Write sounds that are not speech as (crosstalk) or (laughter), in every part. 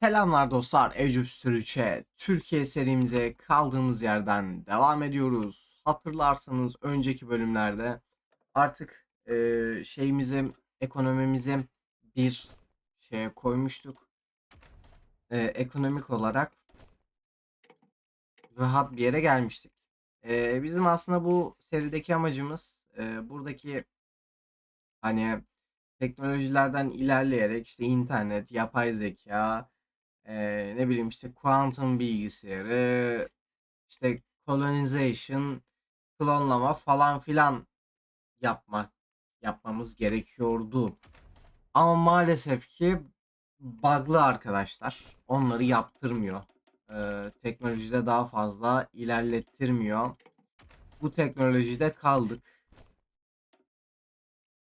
Selamlar dostlar, Age of Türkiye serimize kaldığımız yerden devam ediyoruz. Hatırlarsanız önceki bölümlerde artık eee şeyimizi, ekonomimizi bir şeye koymuştuk. Eee, ekonomik olarak rahat bir yere gelmiştik. Eee, bizim aslında bu serideki amacımız eee, buradaki hani teknolojilerden ilerleyerek işte internet, yapay zeka, Eee, ne bileyim işte kuantum bilgisayarı, işte colonization, klonlama falan filan yapmak yapmamız gerekiyordu. Ama maalesef ki bug'lı arkadaşlar. Onları yaptırmıyor. Eee, teknolojide daha fazla ilerlettirmiyor. Bu teknolojide kaldık.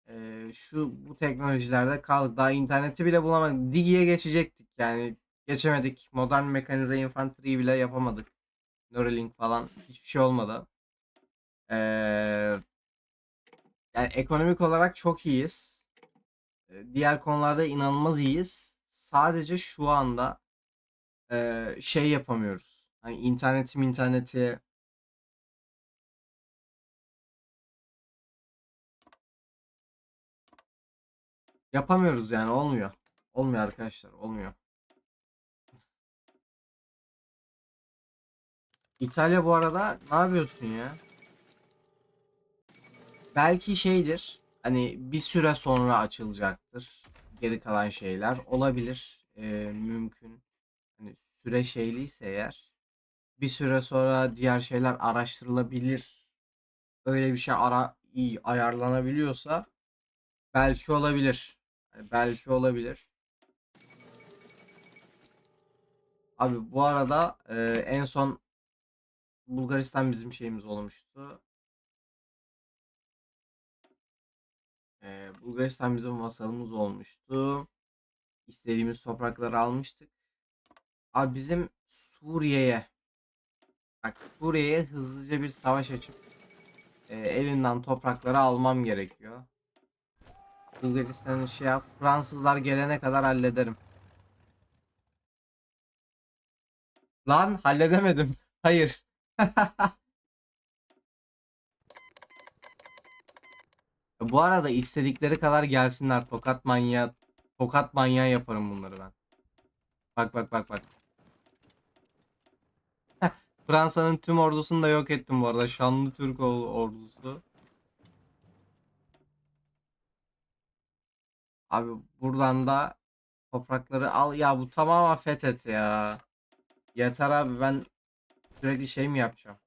Eee, şu bu teknolojilerde kaldık. Daha interneti bile bulamadık. Digi'ye geçecektik yani. Geçemedik. Modern mekanize infantry'yi bile yapamadık. Neuralink falan hiçbir şey olmadı. Ee, yani ekonomik olarak çok iyiyiz. Ee, Diğer konularda inanılmaz iyiyiz. Sadece şu anda ee, şey yapamıyoruz. Hani internetim interneti yapamıyoruz yani olmuyor. Olmuyor arkadaşlar olmuyor. İtalya bu arada ne yapıyorsun ya? Belki şeydir. Hani bir süre sonra açılacaktır. Geri kalan şeyler olabilir. Ee, mümkün. Hani süre şeyliyse eğer bir süre sonra diğer şeyler araştırılabilir. Öyle bir şey ara iyi ayarlanabiliyorsa belki olabilir. Yani belki olabilir. Abi bu arada e, en son Bulgaristan bizim şeyimiz olmuştu. Ee, Bulgaristan bizim vasalımız olmuştu. İstediğimiz toprakları almıştık. Abi bizim Suriye'ye bak Suriye'ye hızlıca bir savaş açıp e, elinden toprakları almam gerekiyor. Bulgaristan'ın şey yap, Fransızlar gelene kadar hallederim. Lan halledemedim. Hayır. (laughs) Bu arada istedikleri kadar gelsinler. Tokat manyağı, tokat manyağı yaparım bunları ben. Bak bak bak bak. (laughs) Fransa'nın tüm ordusunu da yok ettim bu arada. Şanlı Türk or- ordusu. Abi buradan da toprakları al. Ya bu tamamen fethet ya. Yeter abi ben sürekli şey mi yapacağım?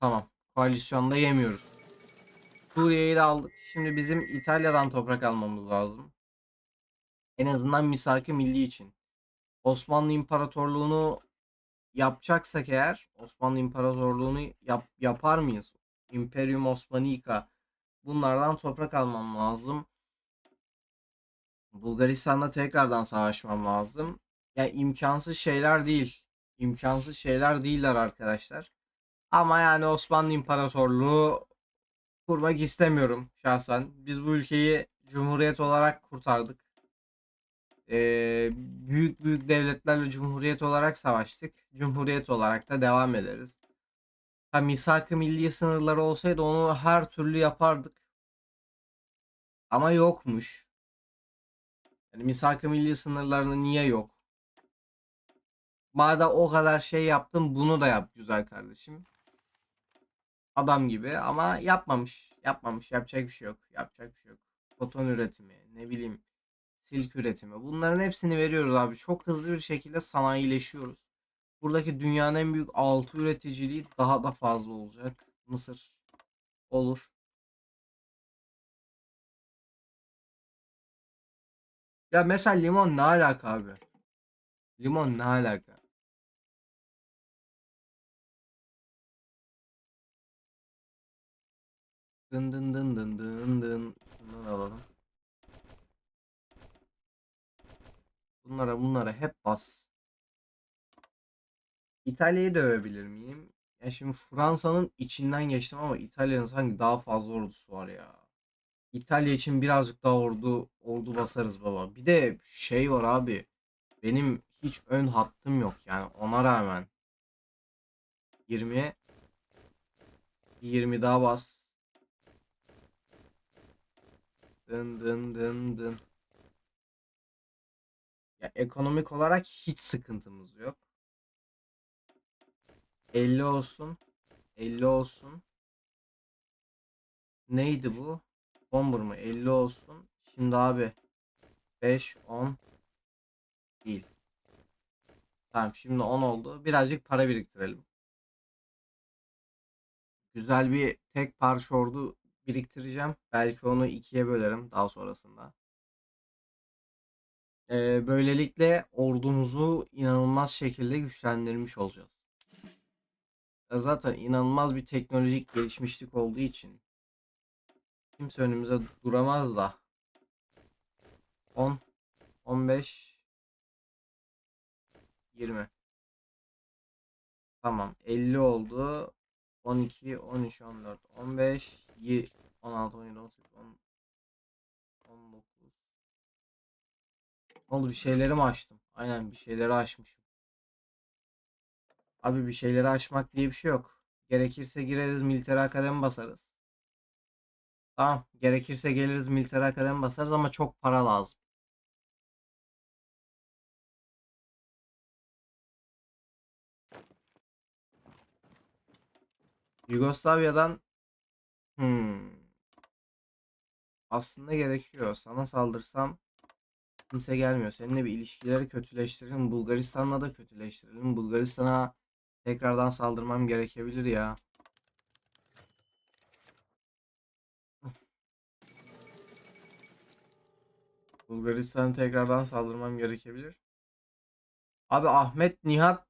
Tamam. Koalisyonda yemiyoruz. Suriye'yi de aldık. Şimdi bizim İtalya'dan toprak almamız lazım. En azından misak-ı milli için. Osmanlı İmparatorluğunu yapacaksak eğer Osmanlı İmparatorluğunu yap, yapar mıyız? Imperium Osmanica. Bunlardan toprak almam lazım. Bulgaristan'da tekrardan savaşmam lazım. Yani imkansız şeyler değil. İmkansız şeyler değiller arkadaşlar. Ama yani Osmanlı İmparatorluğu kurmak istemiyorum şahsen. Biz bu ülkeyi cumhuriyet olarak kurtardık. Ee, büyük büyük devletlerle cumhuriyet olarak savaştık. Cumhuriyet olarak da devam ederiz. Ha misak-ı milli sınırları olsaydı onu her türlü yapardık. Ama yokmuş. Yani misak-ı milli sınırlarını niye yok? Madem o kadar şey yaptın bunu da yap güzel kardeşim. Adam gibi ama yapmamış. Yapmamış. Yapacak bir şey yok. Yapacak bir şey yok. Koton üretimi, ne bileyim silk üretimi. Bunların hepsini veriyoruz abi. Çok hızlı bir şekilde sanayileşiyoruz. Buradaki dünyanın en büyük altı üreticiliği daha da fazla olacak. Mısır olur. Ya mesela limon ne alaka abi? Limon ne alaka? Dın dın dın dın dın dın. Şundan alalım. Bunlara bunlara hep bas. İtalya'yı dövebilir miyim? Ya şimdi Fransa'nın içinden geçtim ama İtalya'nın sanki daha fazla ordusu var ya. İtalya için birazcık daha ordu ordu basarız baba. Bir de şey var abi. Benim hiç ön hattım yok yani ona rağmen. 20 20 daha bas. Dın dın dın dın. Ya ekonomik olarak hiç sıkıntımız yok. 50 olsun. 50 olsun. Neydi bu? Bomber mı? 50 olsun. Şimdi abi 5 10 değil. Tamam şimdi 10 oldu. Birazcık para biriktirelim. Güzel bir tek parça ordu biriktireceğim. Belki onu ikiye bölerim daha sonrasında. Ee, böylelikle ordumuzu inanılmaz şekilde güçlendirmiş olacağız. Ya Zaten inanılmaz bir teknolojik gelişmişlik olduğu için kimse önümüze duramaz da 10 15 20 Tamam 50 oldu 12 13 14 15 y- 16 17 18 10 19 Ne oldu bir şeyleri mi açtım? Aynen bir şeyleri açmışım. Abi bir şeyleri açmak diye bir şey yok. Gerekirse gireriz militer akademi basarız. Tamam. Gerekirse geliriz militer akademi basarız ama çok para lazım. Yugoslavya'dan hmm, aslında gerekiyor. Sana saldırsam kimse gelmiyor. Seninle bir ilişkileri kötüleştirelim. Bulgaristan'la da kötüleştirelim. Bulgaristan'a tekrardan saldırmam gerekebilir ya. Bulgaristan'a tekrardan saldırmam gerekebilir. Abi Ahmet Nihat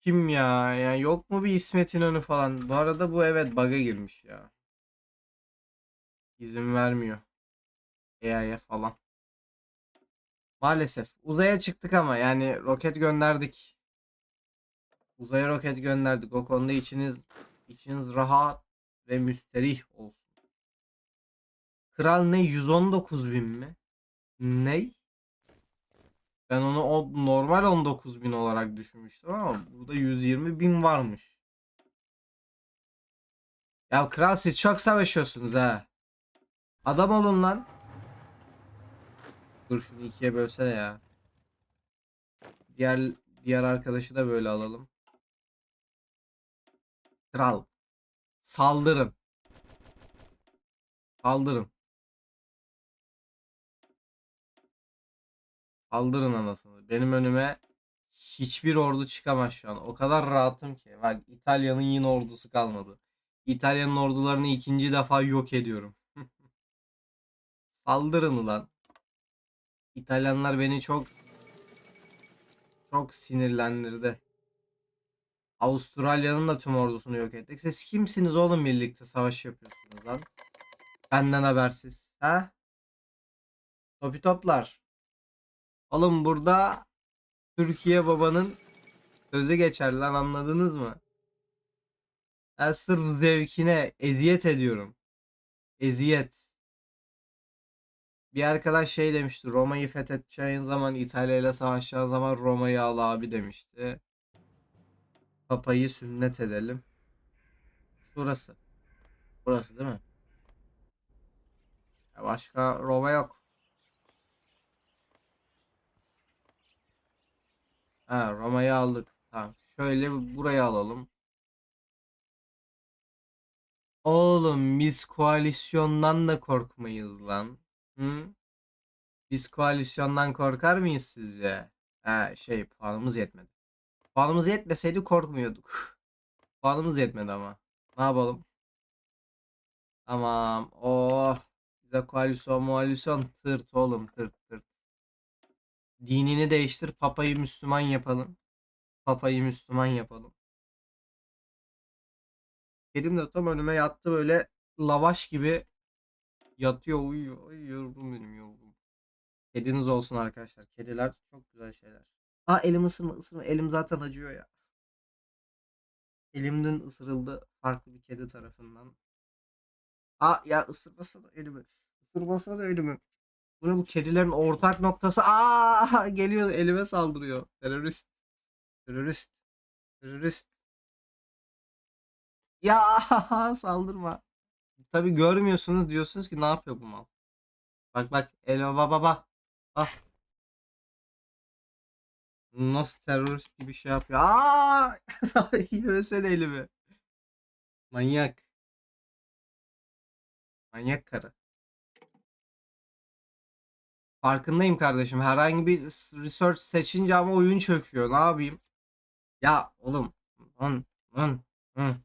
kim ya? Yani yok mu bir İsmet İnönü falan? Bu arada bu evet bug'a girmiş ya. İzin vermiyor. EA'ya falan. Maalesef. Uzaya çıktık ama yani roket gönderdik. Uzaya roket gönderdik. O konuda içiniz içiniz rahat ve müsterih olsun. Kral ne 119 bin mi? Ney? Ben onu o normal 19 bin olarak düşünmüştüm ama burada 120 bin varmış. Ya kral siz çok savaşıyorsunuz ha. Adam olun lan. Dur şunu ikiye bölsene ya. Diğer diğer arkadaşı da böyle alalım. Kral. Saldırın. Saldırın. Saldırın anasını. Benim önüme hiçbir ordu çıkamaz şu an. O kadar rahatım ki. Bak İtalya'nın yine ordusu kalmadı. İtalya'nın ordularını ikinci defa yok ediyorum. (laughs) Saldırın ulan. İtalyanlar beni çok çok sinirlendirdi. Avustralya'nın da tüm ordusunu yok ettik. Siz kimsiniz oğlum birlikte savaş yapıyorsunuz lan? Benden habersiz. Ha? Topi toplar. Oğlum burada Türkiye babanın sözü geçer lan anladınız mı? Ben sırf zevkine eziyet ediyorum. Eziyet. Bir arkadaş şey demişti. Roma'yı fethedeceğin zaman İtalya ile savaşacağın zaman Roma'yı al abi demişti. Papayı sünnet edelim. Şurası. Burası değil mi? Başka Roma yok. Ha Roma'yı aldık. Tamam. Şöyle burayı alalım. Oğlum biz koalisyondan da korkmayız lan. Hı? Biz koalisyondan korkar mıyız sizce? Ha şey puanımız yetmedi. Puanımız yetmeseydi korkmuyorduk. (laughs) Puanımız yetmedi ama. Ne yapalım? Tamam. Oh. Bize koalisyon mualisyon tırt oğlum tırt tırt. Dinini değiştir. Papayı Müslüman yapalım. Papayı Müslüman yapalım. Kedim de tam önüme yattı böyle lavaş gibi yatıyor uyuyor. Ay yorgun benim yorgun. Kediniz olsun arkadaşlar. Kediler çok güzel şeyler. Aa elim ısırma ısırma. Elim zaten acıyor ya. Elim dün ısırıldı farklı bir kedi tarafından. Aa ya ısırmasana elimi. Isırmasana elimi. Burası bu kedilerin ortak noktası. Aa (laughs) geliyor elime saldırıyor. Terörist. Terörist. Terörist. Ya (laughs) saldırma. Tabi görmüyorsunuz diyorsunuz ki ne yapıyor bu mal. Bak bak elo baba bak. Ah. Nasıl terörist gibi şey yapıyor. Aa! (laughs) Yemesene elimi. Manyak. Manyak karı. Farkındayım kardeşim. Herhangi bir research seçince ama oyun çöküyor. Ne yapayım? Ya oğlum. Lan, lan, hı.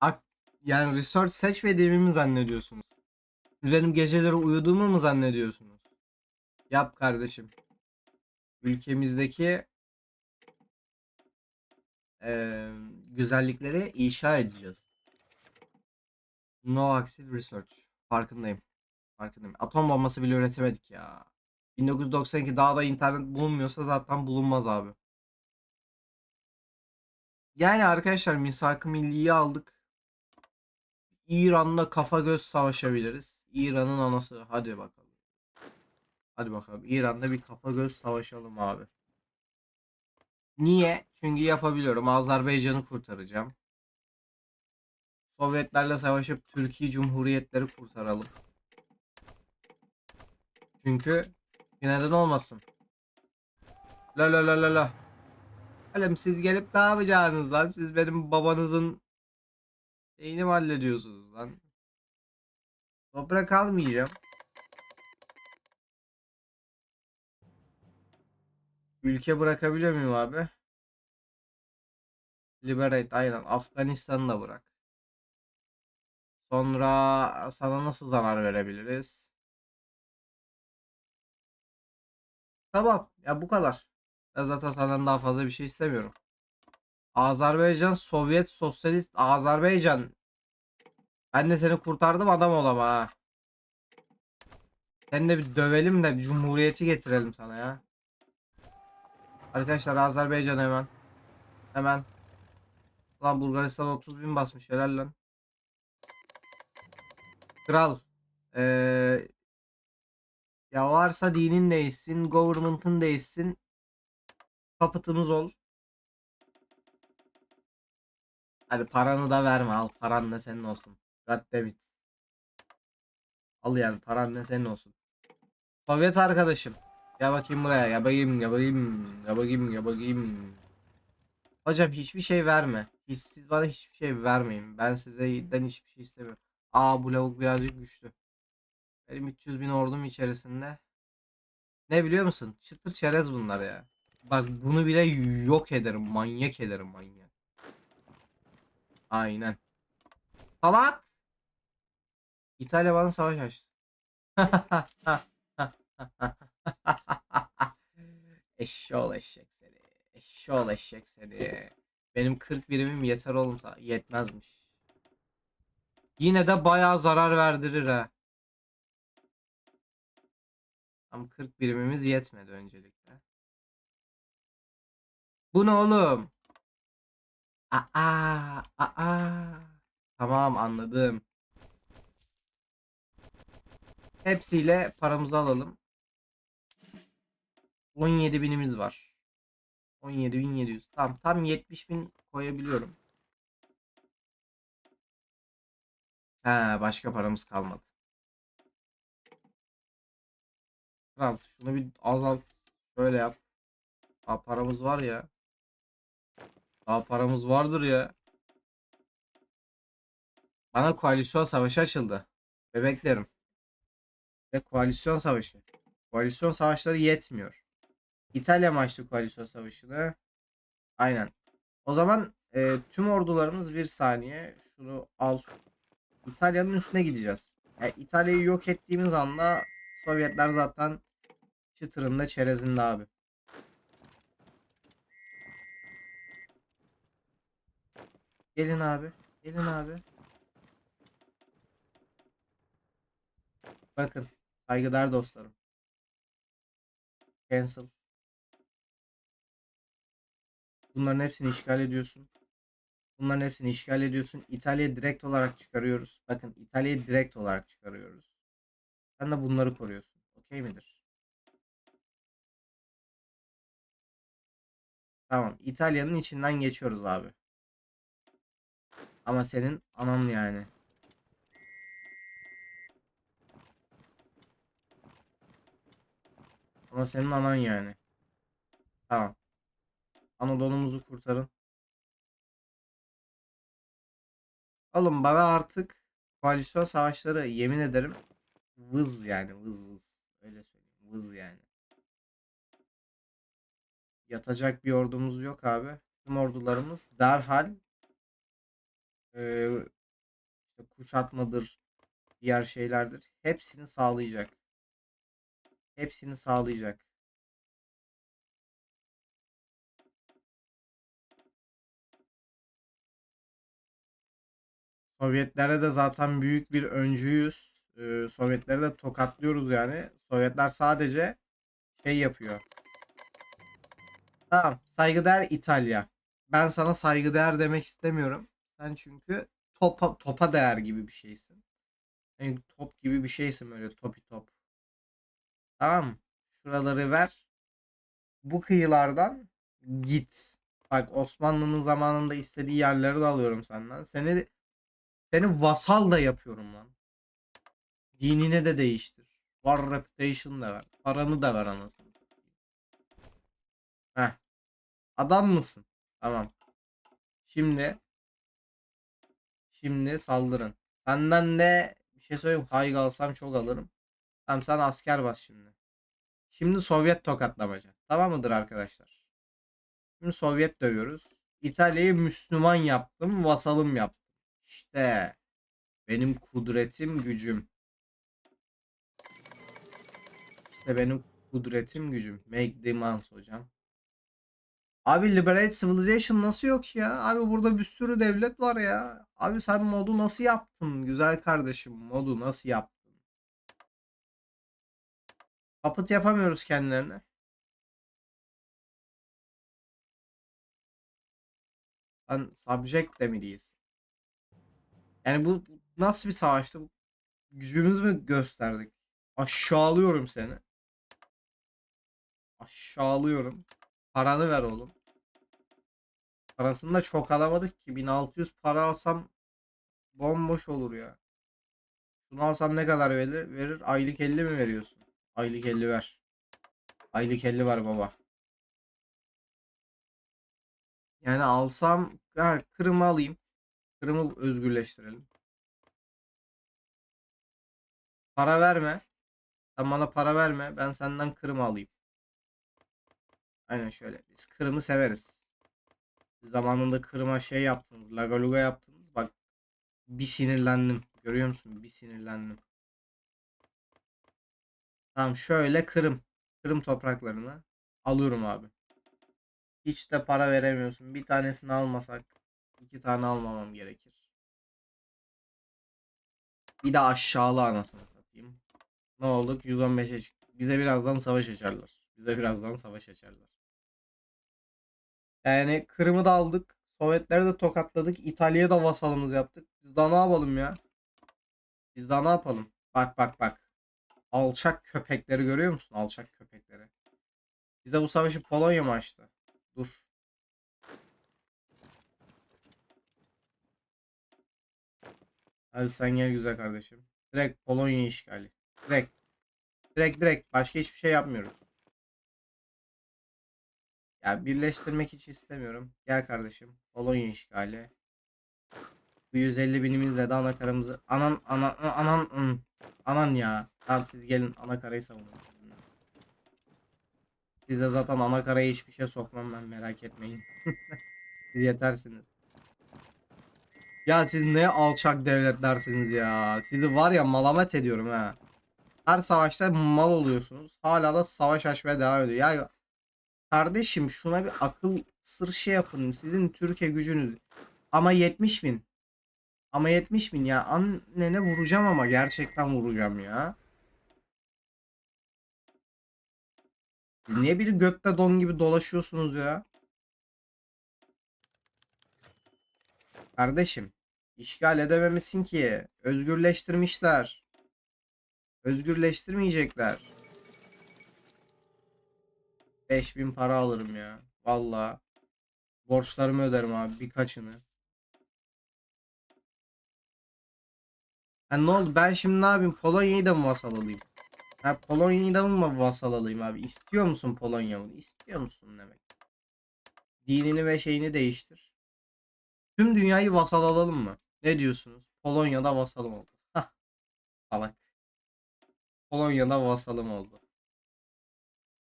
Ak yani research seçmediğimi mi zannediyorsunuz? Siz benim geceleri uyuduğumu mu zannediyorsunuz? Yap kardeşim. Ülkemizdeki eee, güzellikleri inşa edeceğiz. No Axis Research. Farkındayım. Farkındayım. Atom bombası bile üretemedik ya. 1992 daha da internet bulunmuyorsa zaten bulunmaz abi. Yani arkadaşlar misak-ı milliyi aldık. İran'la kafa göz savaşabiliriz. İran'ın anası. Hadi bakalım. Hadi bakalım. İran'da bir kafa göz savaşalım abi. Niye? Çünkü yapabiliyorum. Azerbaycan'ı kurtaracağım. Sovyetlerle savaşıp Türkiye Cumhuriyetleri kurtaralım. Çünkü neden olmasın? La la la la la. Oğlum siz gelip ne yapacaksınız lan? Siz benim babanızın şeyini mi hallediyorsunuz lan? Toprak almayacağım. Ülke bırakabiliyor muyum abi? Liberate aynen. Afganistan'ı da bırak. Sonra sana nasıl zarar verebiliriz? Tamam. Ya bu kadar. Ben zaten senden daha fazla bir şey istemiyorum. Azerbaycan Sovyet Sosyalist Azerbaycan. Ben de seni kurtardım adam ol ama ha. Seni de bir dövelim de bir cumhuriyeti getirelim sana ya. Arkadaşlar Azerbaycan hemen. Hemen. Lan Bulgaristan 30 bin basmış helal lan. Kral. Ee, ya varsa dinin değişsin, government'ın değişsin. Kapıtımız ol. Hadi paranı da verme al. Paran da senin olsun. Goddammit. Al yani paran da senin olsun. Sovyet arkadaşım. Ya bakayım buraya. Ya bakayım, ya bakayım, ya bakayım, ya bakayım. Hocam hiçbir şey verme. Hiç, siz bana hiçbir şey vermeyin. Ben sizden hiçbir şey istemiyorum. Aa bu lavuk birazcık güçlü. Benim 300 bin ordum içerisinde. Ne biliyor musun? Çıtır çerez bunlar ya. Bak bunu bile yok ederim. Manyak ederim manyak. Aynen. Salak. İtalya bana savaş açtı. (laughs) Eşşoğlu eşek seni. Eşşoğlu eşek seni. Benim 40 birimim yeter oğlum. Yetmezmiş. Yine de bayağı zarar verdirir ha. Ama 40 birimimiz yetmedi öncelikle. Bu ne oğlum? Aa, aa. Tamam anladım. Hepsiyle paramızı alalım. 17 binimiz var. 17.700. Tamam tam 70 bin koyabiliyorum. Ha başka paramız kalmadı. Kral şunu bir azalt. Şöyle yap. Daha paramız var ya. Daha paramız vardır ya. Bana koalisyon savaşı açıldı. Bebeklerim. Ve koalisyon savaşı. Koalisyon savaşları yetmiyor. İtalya mı açtı koalisyon savaşını? Aynen. O zaman e, tüm ordularımız bir saniye. Şunu al. İtalya'nın üstüne gideceğiz. Yani İtalya'yı yok ettiğimiz anda Sovyetler zaten çıtırında çerezinde abi. Gelin abi. Gelin abi. Bakın. Saygıdeğer dostlarım. Cancel. Bunların hepsini işgal ediyorsun. Bunların hepsini işgal ediyorsun. İtalya'yı direkt olarak çıkarıyoruz. Bakın İtalya'yı direkt olarak çıkarıyoruz. Sen de bunları koruyorsun. Okey midir? Tamam. İtalya'nın içinden geçiyoruz abi. Ama senin anan yani. Ama senin anan yani. Tamam. Anadolu'muzu kurtarın. Oğlum bana artık koalisyon savaşları yemin ederim vız yani vız vız. Öyle söyleyeyim. Vız yani. Yatacak bir ordumuz yok abi. Tüm ordularımız derhal işte kuşatmadır, diğer şeylerdir. Hepsini sağlayacak. Hepsini sağlayacak. Sovyetlere de zaten büyük bir öncüyüz. Ee, Sovyetleri de tokatlıyoruz yani. Sovyetler sadece şey yapıyor. Tamam. Saygıdeğer İtalya. Ben sana saygıdeğer demek istemiyorum. Sen çünkü topa, topa değer gibi bir şeysin. Yani top gibi bir şeysin böyle topi top. Tamam. Şuraları ver. Bu kıyılardan git. Bak Osmanlı'nın zamanında istediği yerleri de alıyorum senden. Seni seni vasal da yapıyorum lan. Dinine de değiştir. War reputation da ver. Paranı da ver anasını. Heh. Adam mısın? Tamam. Şimdi şimdi saldırın. Senden de bir şey söyleyeyim. Hayg alsam çok alırım. Tamam sen asker bas şimdi. Şimdi Sovyet tokatlamaca. Tamam mıdır arkadaşlar? Şimdi Sovyet dövüyoruz. İtalya'yı Müslüman yaptım, vasalım yaptım. İşte benim kudretim, gücüm. İşte benim kudretim, gücüm. Make demands hocam. Abi Liberate Civilization nasıl yok ya? Abi burada bir sürü devlet var ya. Abi sen modu nasıl yaptın? Güzel kardeşim modu nasıl yaptın? Puppet yapamıyoruz kendilerine. Lan subject de mi değiliz? Yani bu nasıl bir savaştı? Gücümüzü mü gösterdik? Aşağılıyorum seni. Aşağılıyorum. Paranı ver oğlum. Parasını da çok alamadık ki. 1600 para alsam bomboş olur ya. Şunu alsam ne kadar verir? Verir. Aylık 50 mi veriyorsun? Aylık 50 ver. Aylık 50 var baba. Yani alsam ha, Kırım'ı alayım. Kırım'ı özgürleştirelim. Para verme. Sen bana para verme. Ben senden Kırım'ı alayım. Aynen şöyle. Biz Kırım'ı severiz. Zamanında Kırım'a şey yaptınız. Lagaluga yaptınız. Bak bir sinirlendim. Görüyor musun? Bir sinirlendim. Tamam şöyle Kırım. Kırım topraklarını alıyorum abi. Hiç de para veremiyorsun. Bir tanesini almasak iki tane almamam gerekir. Bir de aşağılı anasını satayım. Ne olduk? 115'e çık. Bize birazdan savaş açarlar. Bize birazdan savaş açarlar. Yani Kırım'ı da aldık. Sovyetleri de tokatladık. İtalya'ya da vasalımız yaptık. Biz daha ne yapalım ya? Biz daha ne yapalım? Bak bak bak. Alçak köpekleri görüyor musun? Alçak köpekleri. Bize bu savaşı Polonya mı açtı? Dur. Hadi sen gel güzel kardeşim. Direkt Polonya işgali. Direkt. Direkt direkt. Başka hiçbir şey yapmıyoruz. Ya birleştirmek hiç istemiyorum. Gel kardeşim. Polonya işgali. Bu 150 binimizle de ana karamızı anan anan anan anan, anan ya. Tamam siz gelin ana karayı savunun. Siz de zaten ana karaya hiçbir şey sokmam ben merak etmeyin. (laughs) siz yetersiniz. Ya siz ne alçak devletlersiniz ya. Sizi var ya malamet ediyorum ha. Her savaşta mal oluyorsunuz. Hala da savaş açmaya devam ediyor. Ya kardeşim şuna bir akıl sır şey yapın. Sizin Türkiye gücünüz. Ama 70 bin. Ama 70 bin ya. Annene vuracağım ama gerçekten vuracağım ya. Niye bir gökte don gibi dolaşıyorsunuz ya? Kardeşim, işgal edememişsin ki. Özgürleştirmişler. Özgürleştirmeyecekler. 5000 para alırım ya. Valla. Borçlarımı öderim abi birkaçını. Ha ne oldu? Ben şimdi ne yapayım? Polonya'yı da mı vasal alayım? Ha Polonya'yı da mı vasal alayım abi? İstiyor musun Polonya'mı? İstiyor musun demek? Dinini ve şeyini değiştir. Tüm dünyayı vasal alalım mı? Ne diyorsunuz? Polonya'da vasalım oldu. Hah. Salak. Polonya'da vasalım oldu.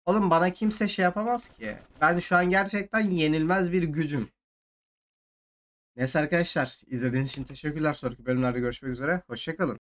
Oğlum bana kimse şey yapamaz ki. Ben şu an gerçekten yenilmez bir gücüm. Neyse arkadaşlar izlediğiniz için teşekkürler. Sonraki bölümlerde görüşmek üzere. Hoşçakalın.